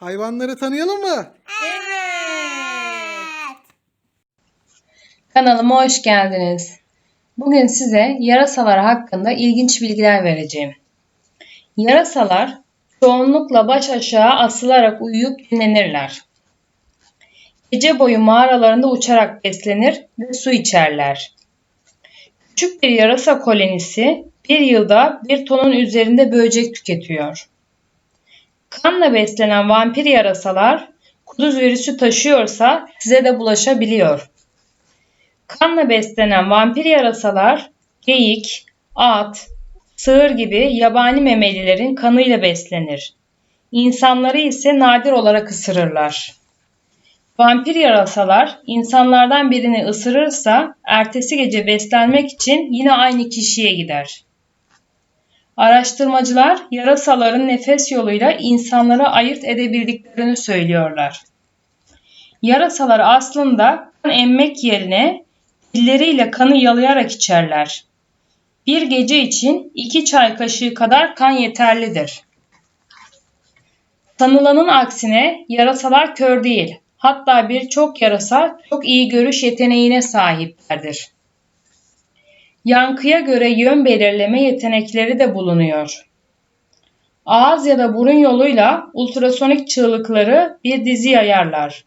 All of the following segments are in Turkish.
Hayvanları tanıyalım mı? Evet. Kanalıma hoş geldiniz. Bugün size yarasalar hakkında ilginç bilgiler vereceğim. Yarasalar çoğunlukla baş aşağı asılarak uyuyup dinlenirler. Gece boyu mağaralarında uçarak beslenir ve su içerler. Küçük bir yarasa kolonisi bir yılda bir tonun üzerinde böcek tüketiyor. Kanla beslenen vampir yarasalar kuduz virüsü taşıyorsa size de bulaşabiliyor. Kanla beslenen vampir yarasalar geyik, at, sığır gibi yabani memelilerin kanıyla beslenir. İnsanları ise nadir olarak ısırırlar. Vampir yarasalar insanlardan birini ısırırsa ertesi gece beslenmek için yine aynı kişiye gider. Araştırmacılar yarasaların nefes yoluyla insanları ayırt edebildiklerini söylüyorlar. Yarasalar aslında kan emmek yerine dilleriyle kanı yalayarak içerler. Bir gece için 2 çay kaşığı kadar kan yeterlidir. Sanılanın aksine yarasalar kör değil. Hatta birçok yarasa çok iyi görüş yeteneğine sahiplerdir. Yankıya göre yön belirleme yetenekleri de bulunuyor. Ağız ya da burun yoluyla ultrasonik çığlıkları bir dizi yayarlar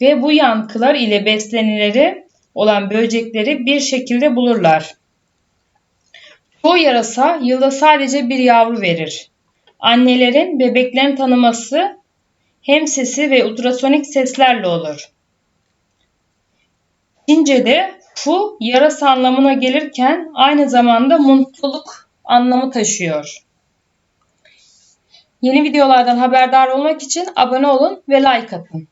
ve bu yankılar ile beslenileri olan böcekleri bir şekilde bulurlar. Çoğu yarasa yılda sadece bir yavru verir. Annelerin bebeklerini tanıması hem sesi ve ultrasonik seslerle olur. Çince'de fu yarasa anlamına gelirken aynı zamanda mutluluk anlamı taşıyor. Yeni videolardan haberdar olmak için abone olun ve like atın.